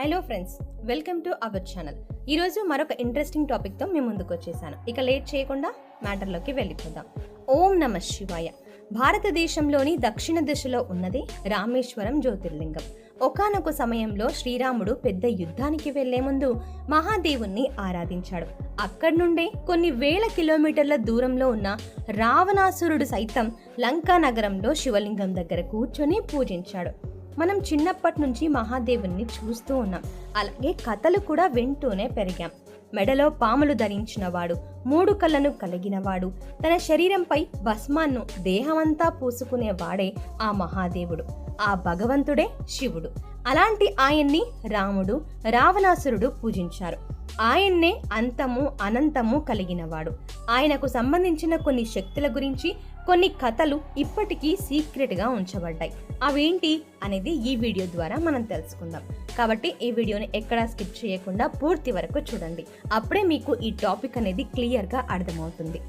Hello friends welcome to our channel. ఈరోజు మరొక interesting టాపిక్తో మేము ముందుకు వచ్చేసాను. ఇక లేట్ చేయకుండా మ్యాటర్లోకి వెళ్ళిపోదాం. ఓం నమ శివాయ. భారతదేశంలోని దక్షిణ దిశలో ఉన్నది రామేశ్వరం జ్యోతిర్లింగం. ఒకానొక సమయంలో శ్రీరాముడు పెద్ద యుద్ధానికి వెళ్ళే ముందు మహాదేవుణ్ణి ఆరాధించాడు. అక్కడి నుండే కొన్ని వేల కిలోమీటర్ల దూరంలో ఉన్న రావణాసురుడు సైతం లంకా నగరంలో శివలింగం దగ్గర కూర్చొని పూజించాడు. మనం చిన్నప్పటి నుంచి మహాదేవుణ్ణి చూస్తూ ఉన్నాం. అలాగే కథలు కూడా వింటూనే పెరిగాం. మెడలో పాములు ధరించినవాడు మూడు కళ్ళను కలిగినవాడు తన శరీరంపై భస్మాన్ను దేహమంతా పూసుకునేవాడే ఆ మహాదేవుడు. ఆ భగవంతుడే శివుడు. అలాంటి ఆయన్ని రాముడు రావణాసురుడు పూజించారు. ఆయన్నే అంతము అనంతము కలిగినవాడు. ఆయనకు సంబంధించిన కొన్ని శక్తుల గురించి కొన్ని కథలు ఇప్పటికీ సీక్రెట్గా ఉంచబడ్డాయి. అవేంటి అనేది ఈ వీడియో ద్వారా మనం తెలుసుకుందాం. కాబట్టి ఈ వీడియోని ఎక్కడా స్కిప్ చేయకుండా పూర్తి వరకు చూడండి. అప్పుడే మీకు ఈ టాపిక్ అనేది క్లియర్గా అర్థమవుతుంది.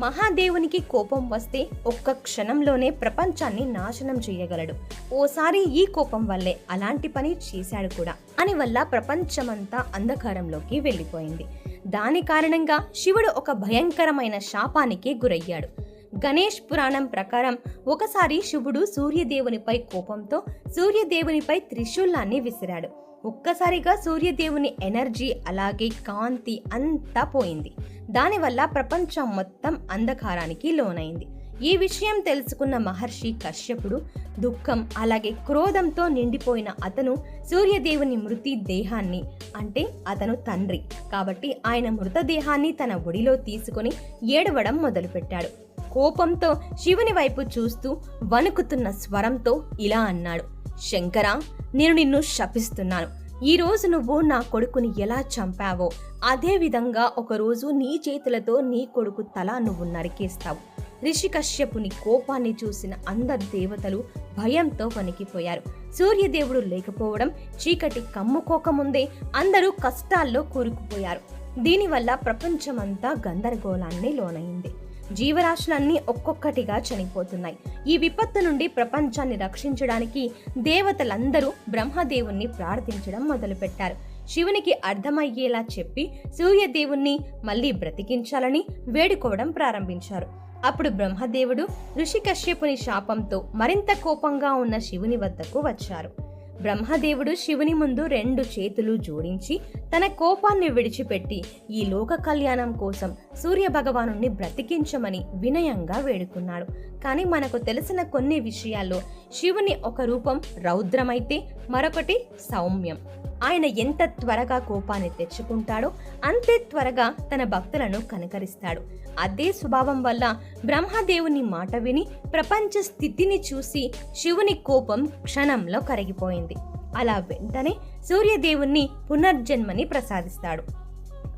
మహాదేవునికి కోపం వస్తే ఒక్క క్షణంలోనే ప్రపంచాన్ని నాశనం చేయగలడు. ఓసారి ఈ కోపం వల్లే అలాంటి పని చేశాడు కూడా. అని వల్ల ప్రపంచమంతా అంధకారంలోకి వెళ్ళిపోయింది. దాని కారణంగా శివుడు ఒక భయంకరమైన శాపానికి గురయ్యాడు. గణేష్ పురాణం ప్రకారం ఒకసారి శివుడు సూర్యదేవునిపై కోపంతో సూర్యదేవునిపై త్రిశూలాన్ని విసిరాడు. ఒక్కసారిగా సూర్యదేవుని ఎనర్జీ అలాగే కాంతి అంతా పోయింది. దానివల్ల ప్రపంచం మొత్తం అంధకారానికి లోనైంది. ఈ విషయం తెలుసుకున్న మహర్షి కశ్యపుడు దుఃఖం అలాగే క్రోధంతో నిండిపోయిన అతను సూర్యదేవుని మృతి దేహాన్ని అంటే అతను తండ్రి కాబట్టి ఆయన మృతదేహాన్ని తన ఒడిలో తీసుకొని ఏడవడం మొదలుపెట్టాడు. కోపంతో శివుని వైపు చూస్తూ వణుకుతున్న స్వరంతో ఇలా అన్నాడు. శంకరా నేను నిన్ను శపిస్తున్నాను. ఈ రోజు నువ్వు నా కొడుకుని ఎలా చంపావో అదే విధంగా ఒకరోజు నీ చేతులతో నీ కొడుకు తల నువ్వు నరికేస్తావు. రిషికశ్యపుని కోపాన్ని చూసిన అందరు దేవతలు భయంతో వణికిపోయారు. సూర్యదేవుడు లేకపోవడం చీకటి కమ్ముకోకముందే అందరూ కష్టాల్లో కూరుకుపోయారు. దీనివల్ల ప్రపంచమంతా గందరగోళాన్ని లోనైంది. జీవరాశులన్నీ ఒక్కొక్కటిగా చనిపోతున్నాయి. ఈ విపత్తు నుండి ప్రపంచాన్ని రక్షించడానికి దేవతలందరూ బ్రహ్మదేవుణ్ణి ప్రార్థించడం మొదలుపెట్టారు. శివునికి అర్థమయ్యేలా చెప్పి సూర్యదేవుణ్ణి మళ్ళీ బ్రతికించాలని వేడుకోవడం ప్రారంభించారు. అప్పుడు బ్రహ్మదేవుడు ఋషికశ్యపుని శాపంతో మరింత కోపంగా ఉన్న శివుని వద్దకు వచ్చారు. బ్రహ్మదేవుడు శివుని ముందు రెండు చేతులు జోడించి తన కోపాన్ని విడిచిపెట్టి ఈ లోక కళ్యాణం కోసం సూర్య భగవాను బ్రతికించమని వినయంగా వేడుకున్నాడు. కానీ మనకు తెలిసిన కొన్ని విషయాల్లో శివుని ఒక రూపం రౌద్రమైతే మరొకటి సౌమ్యం. ఆయన ఎంత త్వరగా కోపాన్ని తెచ్చుకుంటాడో అంతే త్వరగా తన భక్తులను కనకరిస్తాడు. అదే స్వభావం వల్ల బ్రహ్మదేవుని మాట విని ప్రపంచ స్థితిని చూసి శివుని కోపం క్షణంలో కరిగిపోయింది. అలా వెంటనే సూర్యదేవుణ్ణి పునర్జన్మని ప్రసాదిస్తాడు.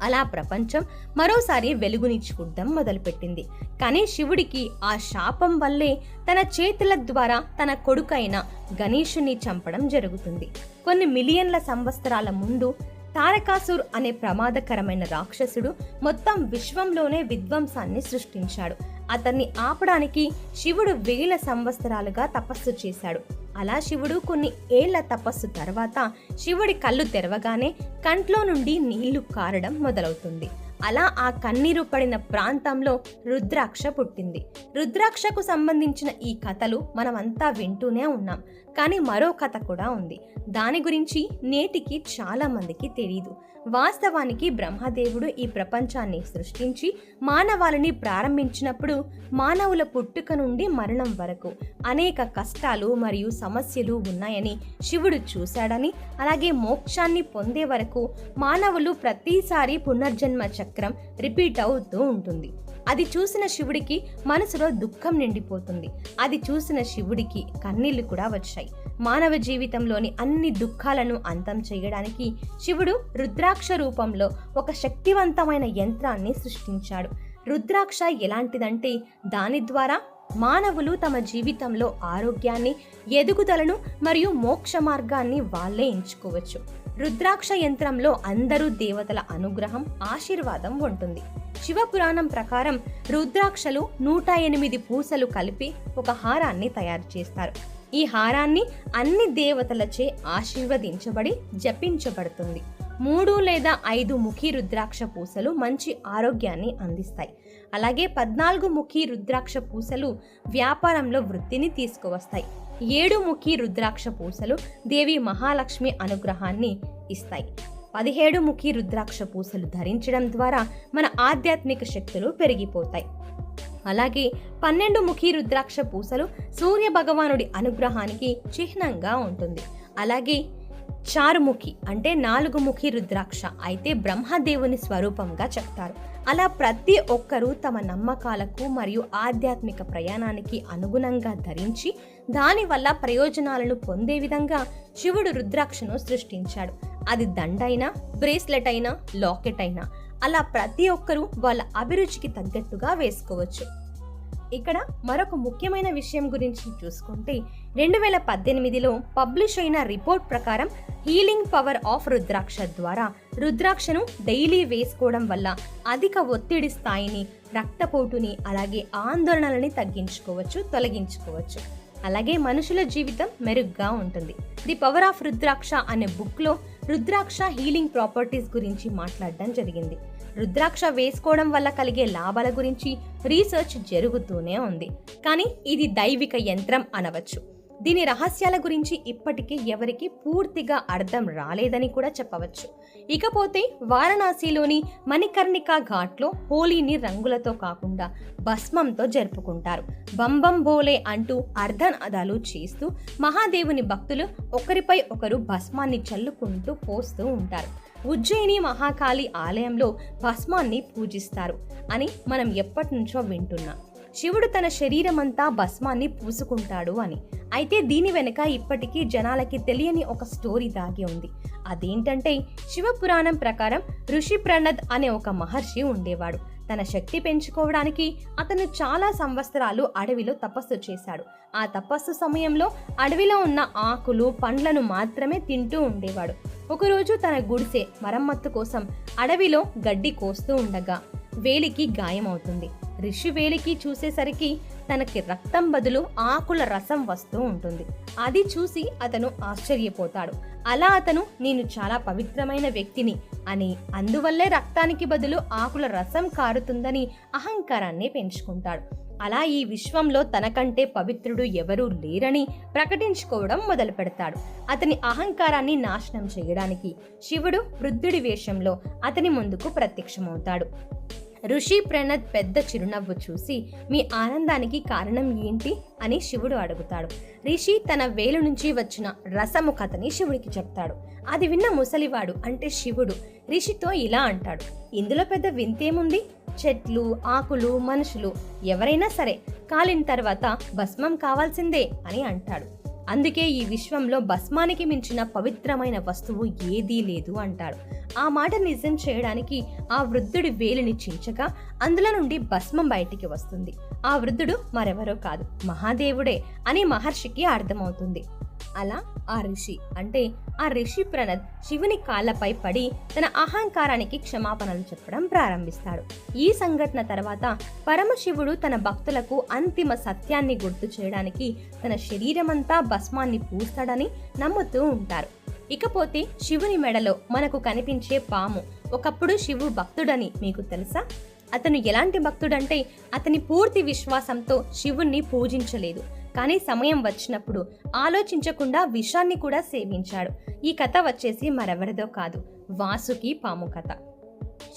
అలా ప్రపంచం మరోసారి వెలుగునిచ్చుకుంటాం చూడడం మొదలుపెట్టింది. కానీ శివుడికి ఆ శాపం వల్లే తన చేతుల ద్వారా తన కొడుకైన గణేషుని చంపడం జరుగుతుంది. కొన్ని మిలియన్ల సంవత్సరాల ముందు తారకాసుర్ అనే ప్రమాదకరమైన రాక్షసుడు మొత్తం విశ్వంలోనే విధ్వంసాన్ని సృష్టించాడు. అతన్ని ఆపడానికి శివుడు వేల సంవత్సరాలుగా తపస్సు చేశాడు. అలా శివుడు కొన్ని ఏళ్ళ తపస్సు తర్వాత శివుడి కళ్ళు తెరవగానే కంట్లో నుండి నీళ్ళు కారడం మొదలవుతుంది. అలా ఆ కన్నీరు పడిన ప్రాంతంలో రుద్రాక్ష పుట్టింది. రుద్రాక్షకు సంబంధించిన ఈ కథలు మనమంతా వింటూనే ఉన్నాం. కానీ మరో కథ కూడా ఉంది. దాని గురించి నేటికి చాలా మందికి తెలియదు వాస్తవానికి బ్రహ్మదేవుడు ఈ ప్రపంచాన్ని సృష్టించి మానవాళిని ప్రారంభించినప్పుడు మానవుల పుట్టుక నుండి మరణం వరకు అనేక కష్టాలు మరియు సమస్యలు ఉన్నాయని శివుడు చూశాడని అలాగే మోక్షాన్ని పొందే వరకు మానవులు ప్రతిసారి పునర్జన్మ చక్రం రిపీట్ అవుతూ ఉంటుంది. అది చూసిన శివుడికి మనసులో దుఃఖం నిండిపోతుంది. అది చూసిన శివుడికి కన్నీళ్ళు కూడా వచ్చాయి. మానవ జీవితంలోని అన్ని దుఃఖాలను అంతం చేయడానికి శివుడు రుద్రాక్ష రూపంలో ఒక శక్తివంతమైన యంత్రాన్ని సృష్టించాడు. రుద్రాక్ష ఎలాంటిదంటే దాని ద్వారా మానవులు తమ జీవితంలో ఆరోగ్యాన్ని ఎదుగుదలను మరియు మోక్ష మార్గాన్ని వాళ్ళే ఎంచుకోవచ్చు. రుద్రాక్ష యంత్రంలో అందరూ దేవతల అనుగ్రహం ఆశీర్వాదం ఉంటుంది. శివపురాణం ప్రకారం రుద్రాక్షలు నూట ఎనిమిది పూసలు కలిపి ఒక హారాన్ని తయారు చేస్తారు. ఈ హారాన్ని అన్ని దేవతలచే ఆశీర్వదించబడి జపించబడుతుంది. మూడు లేదా ఐదు ముఖి రుద్రాక్ష పూసలు మంచి ఆరోగ్యాన్ని అందిస్తాయి. అలాగే పద్నాలుగు ముఖి రుద్రాక్ష పూసలు వ్యాపారంలో వృద్ధిని తీసుకువస్తాయి. ఏడుముఖి రుద్రాక్ష పూసలు దేవి మహాలక్ష్మి అనుగ్రహాన్ని ఇస్తాయి. పదిహేడు ముఖి రుద్రాక్ష పూసలు ధరించడం ద్వారా మన ఆధ్యాత్మిక శక్తులు పెరిగిపోతాయి. అలాగే పన్నెండు ముఖి రుద్రాక్ష పూసలు సూర్య భగవానుడి అనుగ్రహానికి చిహ్నంగా ఉంటుంది. అలాగే చారుముఖి అంటే నాలుగు ముఖి రుద్రాక్ష అయితే బ్రహ్మదేవుని స్వరూపంగా చెప్తారు. అలా ప్రతి ఒక్కరూ తమ నమ్మకాలకు మరియు ఆధ్యాత్మిక ప్రయాణానికి అనుగుణంగా ధరించి దానివల్ల ప్రయోజనాలను పొందే విధంగా శివుడు రుద్రాక్షను సృష్టించాడు. అది దండైనా బ్రేస్లెట్ అయినా లాకెట్ అయినా అలా ప్రతి ఒక్కరూ వాళ్ళ అభిరుచికి తగ్గట్టుగా వేసుకోవచ్చు. ఇక్కడ మరొక ముఖ్యమైన విషయం గురించి చూసుకుంటే రెండు వేల పద్దెనిమిదిలో పబ్లిష్ అయిన రిపోర్ట్ ప్రకారం హీలింగ్ పవర్ ఆఫ్ రుద్రాక్ష ద్వారా రుద్రాక్షను డైలీ వేసుకోవడం వల్ల అధిక ఒత్తిడి స్థాయిని రక్తపోటుని అలాగే ఆందోళనలని తగ్గించుకోవచ్చు తొలగించుకోవచ్చు. అలాగే మనుషుల జీవితం మెరుగ్గా ఉంటుంది. ది పవర్ ఆఫ్ రుద్రాక్ష అనే బుక్లో రుద్రాక్ష హీలింగ్ ప్రాపర్టీస్ గురించి మాట్లాడడం జరిగింది. రుద్రాక్ష వేసుకోవడం వల్ల కలిగే లాభాల గురించి రీసెర్చ్ జరుగుతూనే ఉంది. కానీ ఇది దైవిక యంత్రం అనవచ్చు. దీని రహస్యాల గురించి ఇప్పటికీ ఎవరికి పూర్తిగా అర్థం రాలేదని కూడా చెప్పవచ్చు. ఇకపోతే వారణాసిలోని మణికర్ణికా ఘాట్లో హోలీని రంగులతో కాకుండా భస్మంతో జరుపుకుంటారు. బంబం బోలే అంటూ అర్ధనాదాలు చేస్తూ మహాదేవుని భక్తులు ఒకరిపై ఒకరు భస్మాన్ని చల్లుకుంటూ పోస్తూ ఉంటారు. ఉజ్జయిని మహాకాళి ఆలయంలో భస్మాన్ని పూజిస్తారు అని మనం ఎప్పటి నుంచో వింటున్నాం. శివుడు తన శరీరమంతా భస్మాన్ని పూసుకుంటాడు అని. అయితే దీని వెనుక ఇప్పటికీ జనాలకి తెలియని ఒక స్టోరీ దాగి ఉంది. అదేంటంటే శివపురాణం ప్రకారం ఋషి ప్రణద్ అనే ఒక మహర్షి ఉండేవాడు. తన శక్తి పెంచుకోవడానికి అతను చాలా సంవత్సరాలు అడవిలో తపస్సు చేశాడు. ఆ తపస్సు సమయంలో అడవిలో ఉన్న ఆకులు పండ్లను మాత్రమే తింటూ ఉండేవాడు. ఒకరోజు తన గుడిసె మరమ్మత్తు కోసం అడవిలో గడ్డి కోస్తూ ఉండగా వేలికి గాయమవుతుంది. రిషి వేలికి చూసేసరికి తనకి రక్తం బదులు ఆకుల రసం వస్తూ ఉంటుంది. అది చూసి అతను ఆశ్చర్యపోతాడు. అలా అతను నేను చాలా పవిత్రమైన వ్యక్తిని అని అందువల్లే రక్తానికి బదులు ఆకుల రసం కారుతుందని అహంకారాన్ని పెంచుకుంటాడు. అలా ఈ విశ్వంలో తనకంటే పవిత్రుడు ఎవరూ లేరని ప్రకటించుకోవడం మొదలు పెడతాడు అతని అహంకారాన్ని నాశనం చేయడానికి శివుడు వృద్ధుడి వేషంలో అతని ముందుకు ప్రత్యక్షమవుతాడు. ఋషి ప్రణద్ పెద్ద చిరునవ్వు చూసి మీ ఆనందానికి కారణం ఏంటి? అని శివుడు అడుగుతాడు. రిషి తన వేలు నుంచి వచ్చిన రసము కథని శివుడికి చెప్తాడు. అది విన్న ముసలివాడు అంటే శివుడు రిషితో ఇలా అంటాడు. ఇందులో పెద్ద వింతేముంది? చెట్లు ఆకులు మనుషులు ఎవరైనా సరే కాలిన తర్వాత భస్మం కావాల్సిందే అని అంటాడు. అందుకే ఈ విశ్వంలో భస్మానికి మించిన పవిత్రమైన వస్తువు ఏదీ లేదు అంటాడు. ఆ మాట నిజం చేయడానికి ఆ వృద్ధుడి వేలిని చించగా అందులో నుండి భస్మం బయటికి వస్తుంది. ఆ వృద్ధుడు మరెవరో కాదు మహాదేవుడే అని మహర్షికి అర్థమవుతుంది. అలా ఆ ఋషి అంటే ఆ ఋషి ప్రణద్ శివుని కాళ్ళపై పడి తన అహంకారానికి క్షమాపణలు చెప్పడం ప్రారంభిస్తాడు. ఈ సంఘటన తర్వాత పరమశివుడు తన భక్తులకు అంతిమ సత్యాన్ని గుర్తు చేయడానికి తన శరీరమంతా భస్మాన్ని పూస్తాడని నమ్ముతూ ఉంటారు. ఇకపోతే శివుని మెడలో మనకు కనిపించే పాము ఒకప్పుడు శివు భక్తుడని మీకు తెలుసా? అతను ఎలాంటి భక్తుడంటే అతని పూర్తి విశ్వాసంతో శివుణ్ణి పూజించలేదు. కానీ సమయం వచ్చినప్పుడు ఆలోచించకుండా విషాన్ని కూడా సేవించాడు. ఈ కథ వచ్చేసి మరెవరిదో కాదు. వాసుకి పాము కథ.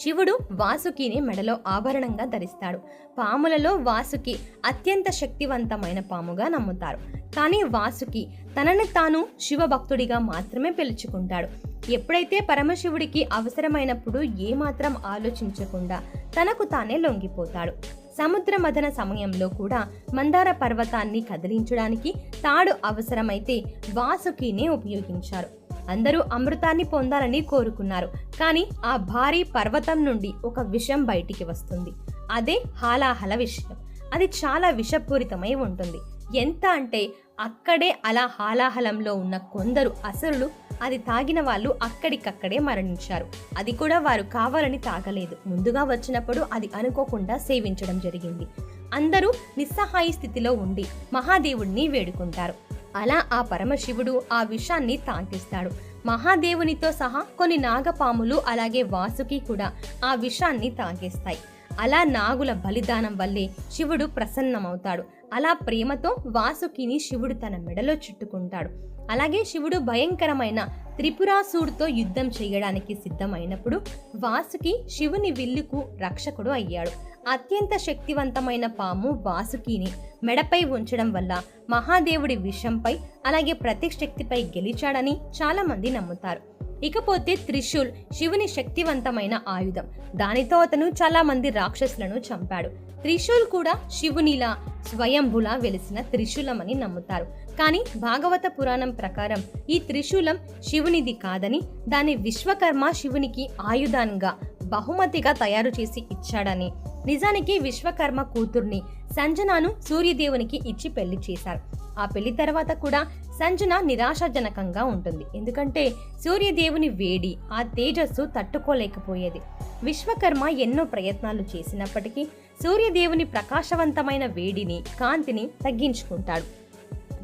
శివుడు వాసుకిని మెడలో ఆభరణంగా ధరిస్తాడు. పాములలో వాసుకి అత్యంత శక్తివంతమైన పాముగా నమ్ముతారు. కానీ వాసుకి తనని తాను శివభక్తుడిగా మాత్రమే పిలుచుకుంటాడు. ఎప్పుడైతే పరమశివుడికి అవసరమైనప్పుడు ఏమాత్రం ఆలోచించకుండా తనకు తానే లొంగిపోతాడు. సముద్ర మదన సమయంలో కూడా మందార పర్వతాన్ని కదిలించడానికి తాడు అవసరమైతే వాసుకినే ఉపయోగించారు. అందరూ అమృతాన్ని పొందాలని కోరుకున్నారు. కానీ ఆ భారీ పర్వతం నుండి ఒక విషం బయటికి వస్తుంది. అదే హాలాహల విషయం. అది చాలా విషపూరితమై ఉంటుంది. ఎంత అంటే అక్కడే అలా హాలాహలంలో ఉన్న కొందరు అసరులు అది తాగిన వాళ్ళు అక్కడికక్కడే మరణించారు. అది కూడా వారు కావాలని తాగలేదు. ముందుగా వచ్చినప్పుడు అది అనుకోకుండా సేవించడం జరిగింది. అందరూ నిస్సహాయ స్థితిలో ఉండి మహాదేవుడిని వేడుకుంటారు. అలా ఆ పరమశివుడు ఆ విషాన్ని తాకిస్తాడు. మహాదేవునితో సహా కొన్ని నాగపాములు అలాగే వాసుకి కూడా ఆ విషాన్ని తాగేస్తాయి అలా నాగుల బలిదానం వల్లే శివుడు ప్రసన్నమవుతాడు. అలా ప్రేమతో వాసుకిని శివుడు తన మెడలో చుట్టుకుంటాడు. అలాగే శివుడు భయంకరమైన త్రిపురాసుడితో యుద్ధం చేయడానికి సిద్ధమైనప్పుడు వాసుకి శివుని విల్లుకు రక్షకుడు అయ్యాడు. అత్యంత శక్తివంతమైన పాము వాసుకిని మెడపై ఉంచడం వల్ల మహాదేవుడి విషంపై అలాగే ప్రతిశక్తిపై గెలిచాడని చాలామంది నమ్ముతారు. ఇకపోతే త్రిశూల్ శివుని శక్తివంతమైన ఆయుధం. దానితో అతను చాలామంది రాక్షసులను చంపాడు. త్రిశూల్ కూడా శివునిలా స్వయంభులా వెలిసిన త్రిశూలమని నమ్ముతారు. కానీ భాగవత పురాణం ప్రకారం ఈ త్రిశూలం శివునిది కాదని దాని విశ్వకర్మ శివునికి ఆయుధాన్గా బహుమతిగా తయారు చేసి ఇచ్చాడని. నిజానికి విశ్వకర్మ కూతుర్ని సంజనాను సూర్యదేవునికి ఇచ్చి పెళ్ళి చేశారు. ఆ పెళ్ళి తర్వాత కూడా సంజన నిరాశాజనకంగా ఉంటుంది. ఎందుకంటే సూర్యదేవుని వేడి ఆ తేజస్సు తట్టుకోలేకపోయేది. విశ్వకర్మ ఎన్నో ప్రయత్నాలు చేసినప్పటికీ సూర్యదేవుని ప్రకాశవంతమైన వేడిని కాంతిని తగ్గించుకుంటాడు.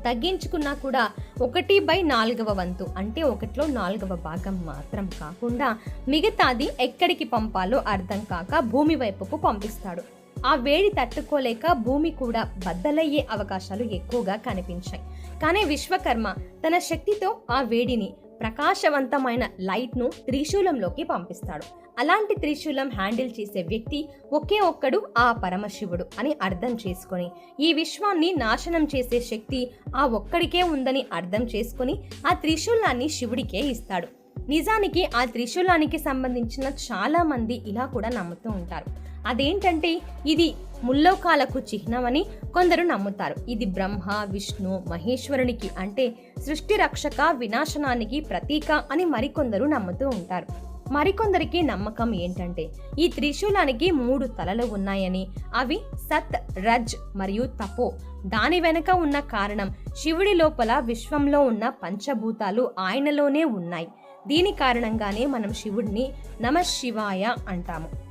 తగ్గించుకున్నా కూడా ఒకటి బై నాలుగవ వంతు అంటే ఒకటిలో నాలుగవ భాగం మాత్రం కాకుండా మిగతాది ఎక్కడికి పంపాలో అర్థం కాక భూమి వైపుకు పంపిస్తాడు. ఆ వేడి తట్టుకోలేక భూమి కూడా బద్దలయ్యే అవకాశాలు ఎక్కువగా కనిపించాయి. కానీ విశ్వకర్మ తన శక్తితో ఆ వేడిని ప్రకాశవంతమైన లైట్ను త్రిశూలంలోకి పంపిస్తాడు. అలాంటి త్రిశూలం హ్యాండిల్ చేసే వ్యక్తి ఒకే ఒక్కడు ఆ పరమశివుడు అని అర్థం చేసుకొని ఈ విశ్వాన్ని నాశనం చేసే శక్తి ఆ ఒక్కడికే ఉందని అర్థం చేసుకొని ఆ త్రిశూలాన్ని శివుడికే ఇస్తాడు. నిజానికి ఆ త్రిశూలానికి సంబంధించిన చాలామంది ఇలా కూడా నమ్ముతూ ఉంటారు. అదేంటంటే ఇది ముల్లోకాలకు చిహ్నమని కొందరు నమ్ముతారు. ఇది బ్రహ్మ విష్ణు మహేశ్వరునికి అంటే సృష్టి రక్షక వినాశనానికి ప్రతీక అని మరికొందరు నమ్ముతూ ఉంటారు. మరికొందరికి నమ్మకం ఏంటంటే ఈ త్రిశూలానికి మూడు తలలు ఉన్నాయని అవి సత్ రజ్ మరియు తపో. దాని వెనుక ఉన్న కారణం శివుడి లోపల విశ్వంలో ఉన్న పంచభూతాలు ఆయనలోనే ఉన్నాయి. దీని కారణంగానే మనం శివుడిని నమ శివాయ అంటాము.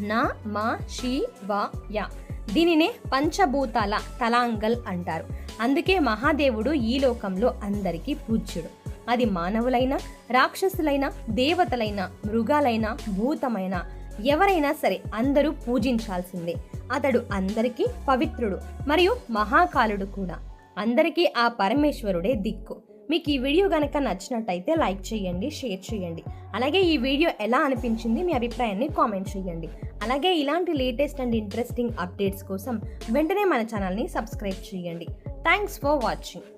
నా మా షి వా యా. దీనినే పంచభూతాల తలాంగల్ అంటారు. అందుకే మహాదేవుడు ఈ లోకంలో అందరికీ పూజ్యుడు. అది మానవులైన రాక్షసులైన దేవతలైన మృగాలైన భూతమైన ఎవరైనా సరే అందరూ పూజించాల్సిందే. అతడు అందరికీ పవిత్రుడు మరియు మహాకాలుడు కూడా. అందరికీ ఆ పరమేశ్వరుడే దిక్కు. మీకు ఈ వీడియో కనుక నచ్చినట్టయితే లైక్ చేయండి షేర్ చేయండి. అలాగే ఈ వీడియో ఎలా అనిపించింది మీ అభిప్రాయాన్ని కామెంట్ చేయండి. అలాగే ఇలాంటి లేటెస్ట్ అండ్ ఇంట్రెస్టింగ్ అప్డేట్స్ కోసం వెంటనే మన ఛానల్ని సబ్స్క్రైబ్ చేయండి. Thanks for watching